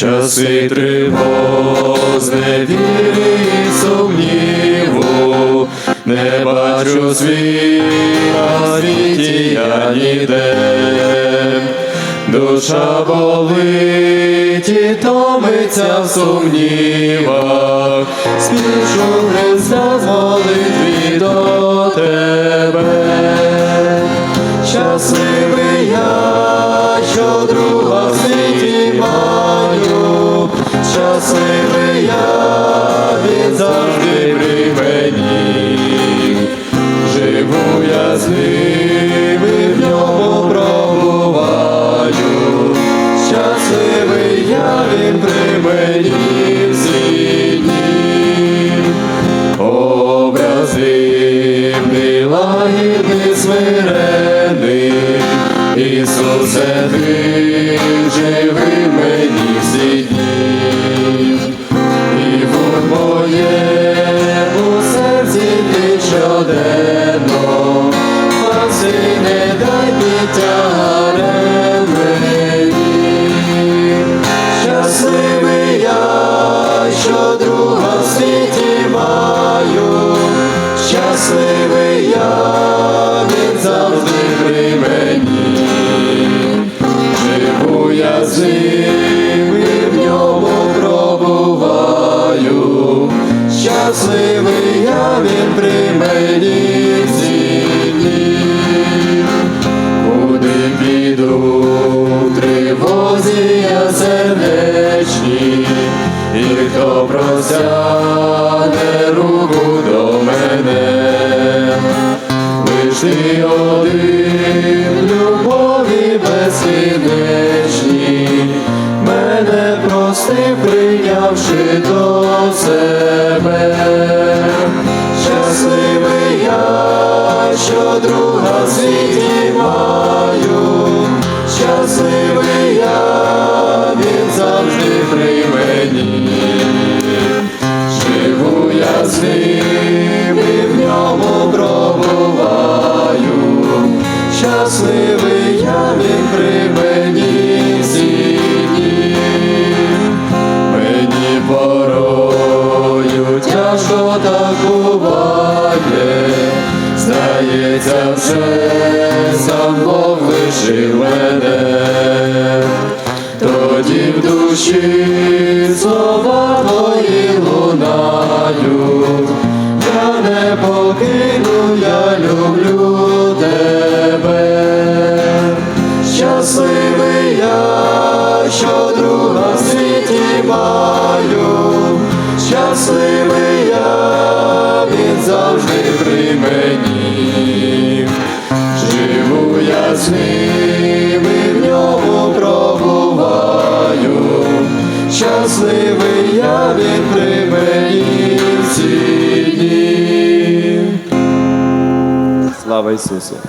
часи тривоз, невіри і сумніву, не бачу світа світі я ніде, душа болить і томиться в сумнівах, спішу Христа з щасливий я, він завжди при мені. Живу я з ним в ньому пробуваю. Щасливий я, він при мені всі лагідний, смирений, Ісусе, ти Щасливий я, що друга в світі маю, щасливий я, він завжди при мені. Живу я з і хто простягне руку до мене, лиш ти один любові безкінечній, мене простив, прийнявши до себе. Щасливий я, що друга світі маю, щасливий я з ним і в ньому пробуваю. Щасливий я, він при мені всі. Мені порою тяжко так буває, здається, вже сам Бог лишив мене, тоді в душі покину, я люблю тебе. Щасливий я, що друга в світі маю, щасливий я, він завжди при мені. Живу я з ним і в ньому пробуваю. Щасливий всі дні. Слава Ісусу!